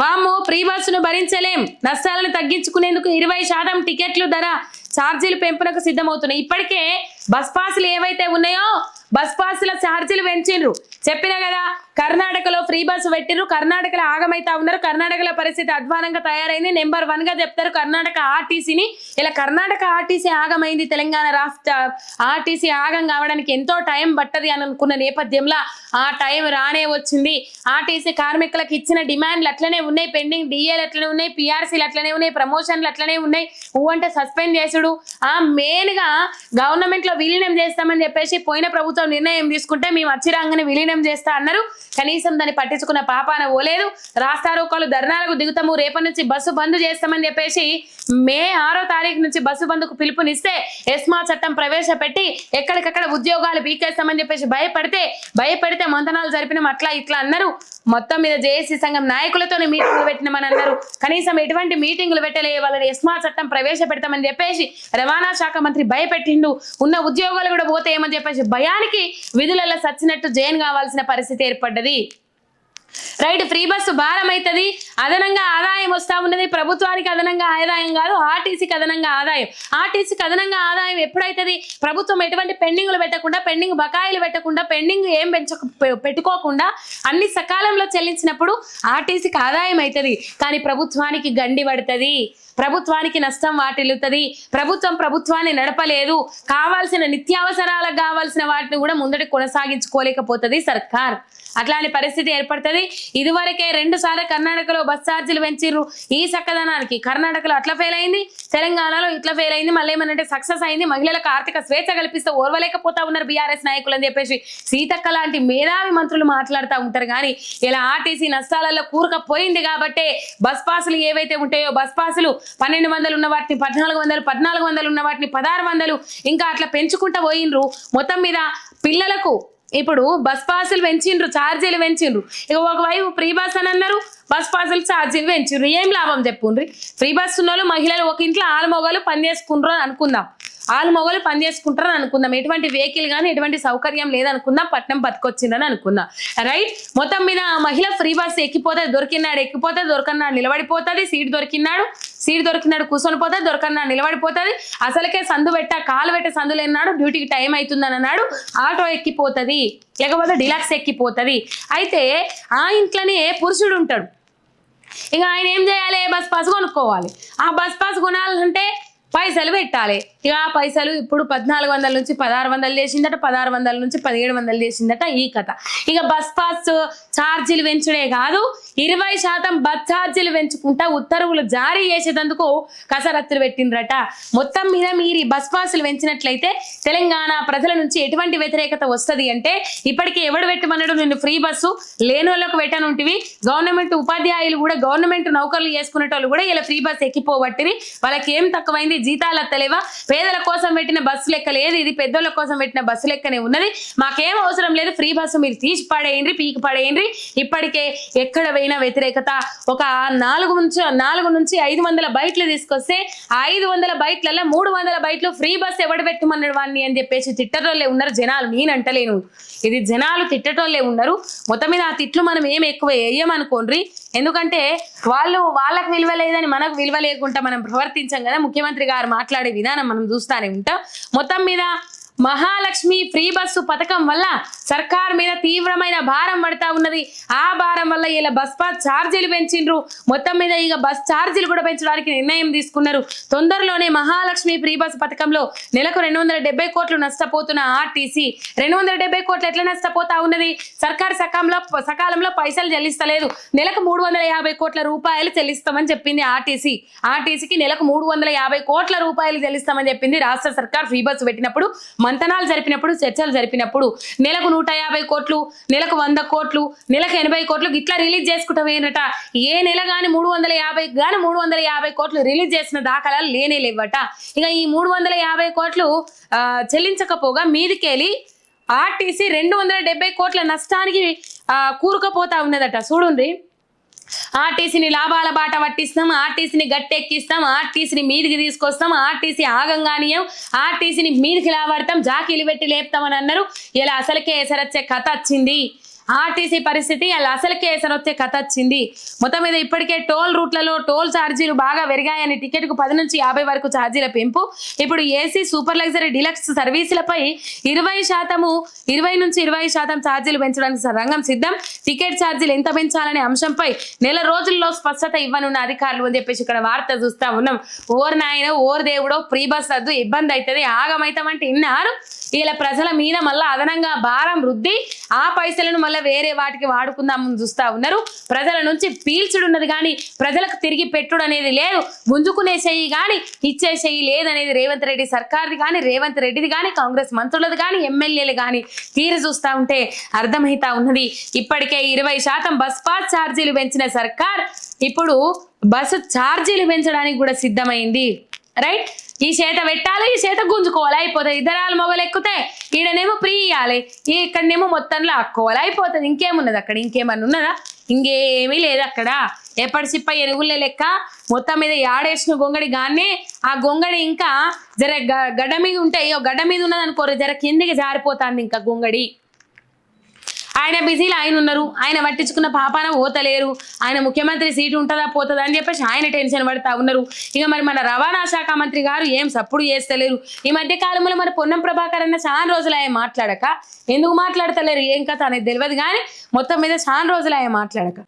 వాము ఫ్రీ బస్సును భరించలేం. నష్టాలను తగ్గించుకునేందుకు ఇరవై శాతం టికెట్లు ధర ఛార్జీలు పెంపునకు సిద్ధమవుతున్నాయి. ఇప్పటికే బస్ పాసులు ఏవైతే ఉన్నాయో బస్ పాసుల ఛార్జీలు పెంచిండ్రు చెప్పినా కదా కర్ణాటకలో ఫ్రీ బస్సు పెట్టిర్రు. కర్ణాటకలో ఆగమైతా ఉన్నారు. కర్ణాటకలో పరిస్థితి అధ్వానంగా తయారైంది. నెంబర్ వన్గా చెప్తారు కర్ణాటక ఆర్టీసీని. ఇలా కర్ణాటక ఆర్టీసీ ఆగమైంది తెలంగాణ రాష్ట్ర ఆర్టీసీ ఆగం కావడానికి ఎంతో టైం పట్టది అని అనుకున్న నేపథ్యంలో ఆ టైం రానే వచ్చింది. ఆర్టీసీ కార్మికులకు ఇచ్చిన డిమాండ్లు అట్లనే ఉన్నాయి. పెండింగ్ డిఏలు అట్లనే ఉన్నాయి. పిఆర్సీలు అట్లనే ఉన్నాయి. ప్రమోషన్లు అట్లనే ఉన్నాయి. ఊవంటే సస్పెండ్ చేసుడు. ఆ మెయిన్గా గవర్నమెంట్లో విలీనం చేస్తామని చెప్పేసి పోయిన ప్రభుత్వం నిర్ణయం తీసుకుంటే మేము అచ్చిరాంగని విలీనం చేస్తా అన్నారు. కనీసం దాన్ని పట్టించుకున్న పాపాన పోలేదు. రాస్తారోకాలు ధర్నాలకు దిగుతాము. రేపటి నుంచి బస్సు బంద్ చేస్తామని చెప్పేసి మే ఆరో తారీఖు నుంచి బస్సు బంద్కు పిలుపునిస్తే ఎస్మా చట్టం ప్రవేశపెట్టి ఎక్కడికక్కడ ఉద్యోగాలు పీకేస్తామని చెప్పేసి భయపడితే భయపడితే మంతనాలు జరిపినాం అట్లా ఇట్లా అన్నారు. మొత్తం మీద జేఏసీ సంఘం నాయకులతోనే మీటింగ్లు పెట్టినామని అన్నారు. కనీసం ఎటువంటి మీటింగ్లు పెట్టలే వాళ్ళని ఎస్మా చట్టం ప్రవేశపెడతామని చెప్పేసి రవాణా శాఖ మంత్రి భయపెట్టిండు. ఉన్న ఉద్యోగాలు కూడా పోతే ఏమని చెప్పేసి భయానికి విధులలో సచ్చినట్టు జైన్ కావాల్సిన పరిస్థితి ఏర్పడ్డది. రైట్ ఫ్రీ బస్సు భారం అవుతుంది అదనంగా ఆదాయం వస్తా ఉన్నది. ప్రభుత్వానికి అదనంగా ఆదాయం కాదు ఆర్టీసీకి అదనంగా ఆదాయం. ఆర్టీసీకి అదనంగా ఆదాయం ఎప్పుడైతుంది? ప్రభుత్వం ఎటువంటి పెండింగ్లు పెట్టకుండా పెండింగ్ బకాయిలు పెట్టకుండా పెండింగ్ ఏం పెంచ పెట్టుకోకుండా అన్ని సకాలంలో చెల్లించినప్పుడు ఆర్టీసీకి ఆదాయం అవుతుంది కానీ ప్రభుత్వానికి గండి పడుతుంది. ప్రభుత్వానికి నష్టం వాటిల్లుతుంది. ప్రభుత్వం ప్రభుత్వాన్ని నడపలేదు. కావాల్సిన నిత్యావసరాలకు కావాల్సిన వాటిని కూడా ముందటి కొనసాగించుకోలేకపోతుంది సర్కార్. అట్లాంటి పరిస్థితి ఏర్పడుతుంది. ఇదివరకే రెండు సార్లు కర్ణాటకలో బస్ ఛార్జీలు పెంచిర్రు. ఈ చక్కదనానికి కర్ణాటకలో అట్లా ఫెయిల్ అయింది తెలంగాణలో ఇట్లా ఫెయిల్ అయింది మళ్ళీ ఏమనంటే సక్సెస్ అయింది మహిళలకు ఆర్థిక స్వేచ్ఛ కల్పిస్తే ఓర్వలేకపోతా ఉన్నారు బీఆర్ఎస్ నాయకులు అని చెప్పేసి సీతక్క లాంటి మేధావి మంత్రులు మాట్లాడుతూ ఉంటారు. కానీ ఇలా ఆర్టీసీ నష్టాలలో కూరుకపోయింది కాబట్టే బస్ పాసులు ఏవైతే ఉంటాయో బస్ పాసులు పన్నెండు వందలు ఉన్న వాటిని పద్నాలుగు వందలు పద్నాలుగు వందలు ఉన్న వాటిని పదహారు వందలు ఇంకా అట్లా పెంచుకుంటా పోయినరు మొత్తం మీద పిల్లలకు ఇప్పుడు బస్ పాసులు పెంచిండ్రు ఛార్జీలు పెంచిండ్రు. ఇక ఒకవైపు ఫ్రీ బస్ అని అన్నారు బస్ పాసులు ఛార్జీలు పెంచిండ్రు. ఏం లాభం చెప్పుండ్రి? ఫ్రీ బస్ ఉన్న వాళ్ళు మహిళలు ఒక ఇంట్లో ఆరు మొగలు పని చేసుకుంటారు అని అనుకుందాం. ఆలు మొగలు పని చేసుకుంటారు అనుకుందాం. ఎటువంటి వెహికల్ కానీ ఎటువంటి సౌకర్యం లేదనుకుందాం. పట్నం బతికొచ్చిందని అనుకుందాం. రైట్ మొత్తం మీద మహిళ ఫ్రీ బస్ ఎక్కిపోతే దొరికినాడు ఎక్కిపోతే దొరకన్నాడు నిలబడిపోతుంది సీట్ దొరికినాడు. సీట్ దొరికినాడు కూర్చొని పోతే దొరకన్నాడు నిలబడిపోతుంది. అసలుకే సందు పెట్ట కాలు పెట్టే సందు లేనాడు డ్యూటీకి టైం అవుతుందని అన్నాడు. ఆటో ఎక్కిపోతుంది లేకపోతే డిలాక్స్ ఎక్కిపోతుంది. అయితే ఆ ఇంట్లోనే పురుషుడు ఉంటాడు. ఇక ఆయన ఏం చేయాలి? బస్ పాస్ కొనుక్కోవాలి. ఆ బస్ పాస్ కొనాలంటే పైసలు పెట్టాలి. ఇక ఆ పైసలు ఇప్పుడు పద్నాలుగు వందల నుంచి పదహారు వందలు చేసిందట పదహారు వందల నుంచి పదిహేడు వందలు చేసిందట ఈ కథ. ఇక బస్ పాస్ ఛార్జీలు పెంచుడే కాదు ఇరవై శాతం బస్ ఛార్జీలు పెంచుకుంటా ఉత్తర్వులు జారీ చేసేటందుకు కసరత్తులు పెట్టిండ్రట. మొత్తం మీద మీరు బస్ పాసులు పెంచినట్లయితే తెలంగాణ ప్రజల నుంచి ఎటువంటి వ్యతిరేకత వస్తది అంటే ఇప్పటికే ఎవడు పెట్టమన్నాడు? నేను ఫ్రీ బస్సు లేని వాళ్ళకు పెట్టనుంటివి. గవర్నమెంట్ ఉపాధ్యాయులు కూడా గవర్నమెంట్ నౌకర్లు చేసుకునేటోళ్ళు కూడా ఇలా ఫ్రీ బస్ ఎక్కిపోబట్టిరి. వాళ్ళకి ఏం తక్కువైంది? జీతాలు అత్తలేవా పేదల కోసం పెట్టిన బస్సు లెక్క లేదు. ఇది పెద్దోళ్ళ కోసం పెట్టిన బస్సు లెక్కనే ఉన్నది. మాకేం అవసరం లేదు. ఫ్రీ బస్సు మీరు తీసి పడేయండి పీకి పడేయండి. ఇప్పటికే ఎక్కడ పోయినా వ్యతిరేకత. ఒక నాలుగు నుంచి నాలుగు నుంచి ఐదు వందల బైట్లు తీసుకొస్తే ఐదు వందల బైట్లలో మూడు వందల బైట్లు ఫ్రీ బస్ ఎవడు పెట్టమన్నాడు వాడిని అని చెప్పేసి తిట్టటోళ్ళే ఉన్నారు జనాలు. నేనంటలేను ఇది జనాలు తిట్టటోళ్ళే ఉన్నారు. మొత్తం మీద ఆ తిట్లు మనం ఏం ఎక్కువ వేయమనుకోండి ఎందుకంటే వాళ్ళు వాళ్ళకి విలువ లేదని మనకు విలువ లేకుండా మనం ప్రవర్తించాం కదా ముఖ్యమంత్రి గారు మాట్లాడే విధానం మనం చూస్తానే ఉంటాం. మొత్తం మీద మహాలక్ష్మి ఫ్రీ బస్సు పథకం వల్ల సర్కార్ మీద తీవ్రమైన భారం పడతా ఉన్నది. ఆ భారం వల్ల ఇలా బస్ పాస్ ఛార్జీలు పెంచిండ్రు. మొత్తం మీద ఇక బస్ ఛార్జీలు కూడా పెంచడానికి నిర్ణయం తీసుకున్నారు. తొందరలోనే మహాలక్ష్మి ఫ్రీ బస్ పథకంలో నెలకు రెండు వందల కోట్లు నష్టపోతున్న ఆర్టీసీ. రెండు వందల కోట్లు ఎట్లా నష్టపోతా ఉన్నది? సర్కార్ సకాలంలో సకాలంలో పైసలు చెల్లిస్తలేదు. నెలకు మూడు వందల యాభై కోట్ల రూపాయలు చెల్లిస్తామని చెప్పింది ఆర్టీసీ. ఆర్టీసీకి నెలకు మూడు వందల యాభై కోట్ల రూపాయలు చెల్లిస్తామని చెప్పింది రాష్ట్ర సర్కార్. ఫ్రీ బస్సు పెట్టినప్పుడు మంతనాలు జరిపినప్పుడు చర్చలు జరిపినప్పుడు నెలకు నూట యాభై కోట్లు నెలకు వంద కోట్లు నెలకు ఎనభై కోట్లు ఇట్లా రిలీజ్ చేసుకుంటాం ఏంటట ఏ నెల గాని మూడు వందల యాభై గాని మూడు వందల యాభై కోట్లు రిలీజ్ చేసిన దాఖలాలు లేనే లేవట. ఇక ఈ మూడు వందల యాభై కోట్లు చెల్లించకపోగా మీదికెళ్ళి ఆర్టీసీ రెండు వందల డెబ్బై కోట్ల నష్టానికి కూరుకపోతా ఉన్నదట. చూడండి ఆర్టీసీని లాభాల బాట పట్టిస్తాం ఆర్టీసీని గట్టెక్కిస్తాం ఆర్టీసీని మీదికి తీసుకొస్తాం ఆర్టీసీ ఆగంగానీయం ఆర్టీసీని మీదికి లాబడతాం జాకీలు పెట్టి లేపుతామని అన్నారు. ఇలా అసలుకే ఎసరొచ్చే కథ వచ్చింది. ఆర్టీసీ పరిస్థితి అలా అసలుకే ఎసరొచ్చే కథ వచ్చింది. మొత్తం మీద ఇప్పటికే టోల్ రూట్లలో టోల్ ఛార్జీలు బాగా పెరిగాయని టికెట్కు పది నుంచి యాభై వరకు ఛార్జీల పెంపు. ఇప్పుడు ఏసీ సూపర్ లగ్జరీ డిలక్స్ సర్వీసులపై ఇరవై శాతము ఇరవై నుంచి ఇరవై శాతం ఛార్జీలు పెంచడానికి రంగం సిద్ధం. టికెట్ ఛార్జీలు ఎంత పెంచాలనే అంశంపై నెల రోజుల్లో స్పష్టత ఇవ్వనున్న అధికారులు అని చెప్పేసి ఇక్కడ వార్త చూస్తా ఉన్నాం. ఓర్ నాయన ఓర్ దేవుడో ప్రీ బస్ రద్దు ఇబ్బంది అవుతుంది ఆగమైతామంటే ఇన్నారు. ఇలా ప్రజల మీద మళ్ళీ అదనంగా భారం వృద్ధి ఆ పైసలను మళ్ళీ వేరే వాటికి వాడుకుందామని చూస్తా ఉన్నారు. ప్రజల నుంచి పీల్చుడున్నది కానీ ప్రజలకు తిరిగి పెట్టుడు అనేది లేదు. గుంజుకునే చెయ్యి కానీ ఇచ్చే చెయ్యి లేదనేది రేవంత్ రెడ్డి సర్కార్ది కానీ రేవంత్ రెడ్డిది కానీ కాంగ్రెస్ మంత్రులది కానీ ఎమ్మెల్యేలు కానీ తీరు చూస్తా ఉంటే అర్థమైతా ఉన్నది. ఇప్పటికే ఇరవై శాతం బస్ పాస్ ఛార్జీలు పెంచిన సర్కార్ ఇప్పుడు బస్సు ఛార్జీలు పెంచడానికి కూడా సిద్ధమైంది. రైట్? ఈ చేత పెట్టాలి ఈ చేత గుంజుకోవాలి. అయిపోతుంది ఇద్దరాలు మొగలు ఎక్కితే ఈడనేమో ఫ్రీ ఇవ్వాలి ఇక్కడనేమో మొత్తంలో అక్కోవాలి అయిపోతుంది. ఇంకేమున్నది అక్కడ? ఇంకేమన్నా ఉన్నదా? ఇంకేమీ లేదు అక్కడ. ఎప్పటి సిప్ప ఎరుగుళ్ళ లెక్క? మొత్తం మీద యాడేసిన గొంగడి గానే ఆ గొంగడి ఇంకా జర గ- గడ్డ మీద ఉంటే అయ్యో గడ్డ మీద ఉన్నది అనుకోరు జర కిందికి జారిపోతుంది ఇంకా గొంగడి. ఆయన బిజీలో ఆయన ఉన్నారు. ఆయన పట్టించుకున్న పాపాన పోతలేరు. ఆయన ముఖ్యమంత్రి సీటు ఉంటుందా పోతుందా అని చెప్పేసి ఆయన టెన్షన్ పడతా ఉన్నారు. ఇక మరి మన రవాణా శాఖ మంత్రి గారు ఏం సప్పుడు చేస్తలేరు. ఈ మధ్య కాలంలో మరి పొన్నం ప్రభాకర్ అన్న చాలా రోజులు ఆయన మాట్లాడక. ఎందుకు మాట్లాడతలేరు? ఏం కథ అనేది తెలియదు కానీ మొత్తం మీద చాలా రోజులు ఆయన మాట్లాడక.